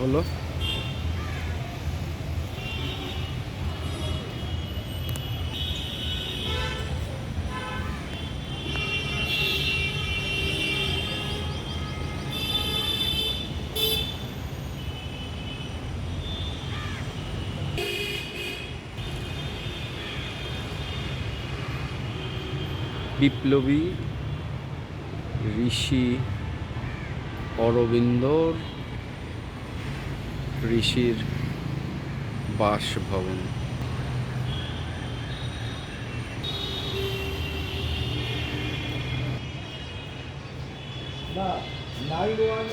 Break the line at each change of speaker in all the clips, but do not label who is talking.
হলো। বিপ্লবী ঋষি অরবিন্দর ঋষির বাসভবন।
না ওয়ান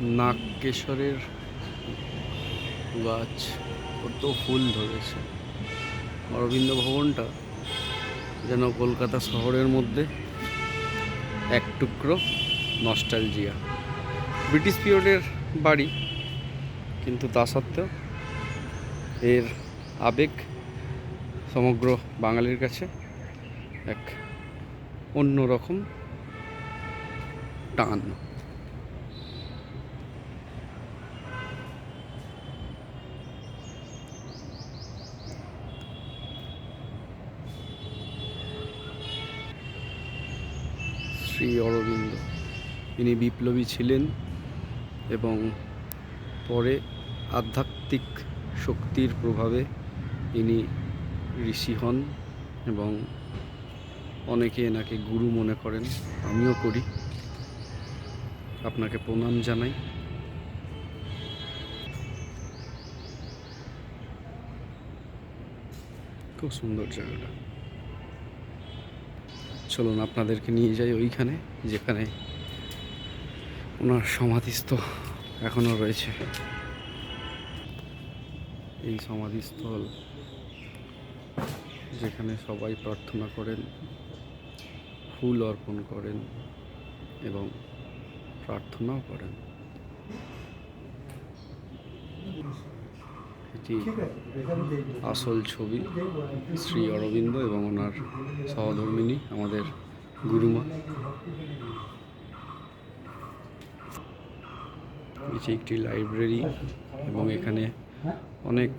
নাগকেশরের গাছ কত ফুল ধরেছে। অরবিন্দ ভবনটা যেন কলকাতা শহরের মধ্যে এক টুকরো নস্টালজিয়া ব্রিটিশ পিরিয়ডের বাড়ি, কিন্তু তা সত্ত্বেও এর আবেগ সমগ্র বাঙালির কাছে এক অন্যরকম টান। শ্রী অরবিন্দ। ইনি বিপ্লবী ছিলেন এবং পরে আধ্যাত্মিক শক্তির প্রভাবে ইনি ঋষি হন এবং অনেকে এনাকে গুরু মনে করেন, আমিও করি। আপনাকে প্রণাম জানাই। খুব সুন্দর জায়গাটা। চলুন আপনাদেরকে নিয়ে যাই ওইখানে, যেখানে ওনার সমাধিস্থ এখনও রয়েছে। এই সমাধিস্থল যেখানে সবাই প্রার্থনা করেন, ফুল অর্পণ করেন এবং প্রার্থনাও করেন।
দেখব
আসল ছবি শ্রী অরবিন্দ এবং ওনার সহধর্মিনী আমাদের গুরুমা। এটি একটি লাইব্রেরি এবং এখানে অনেক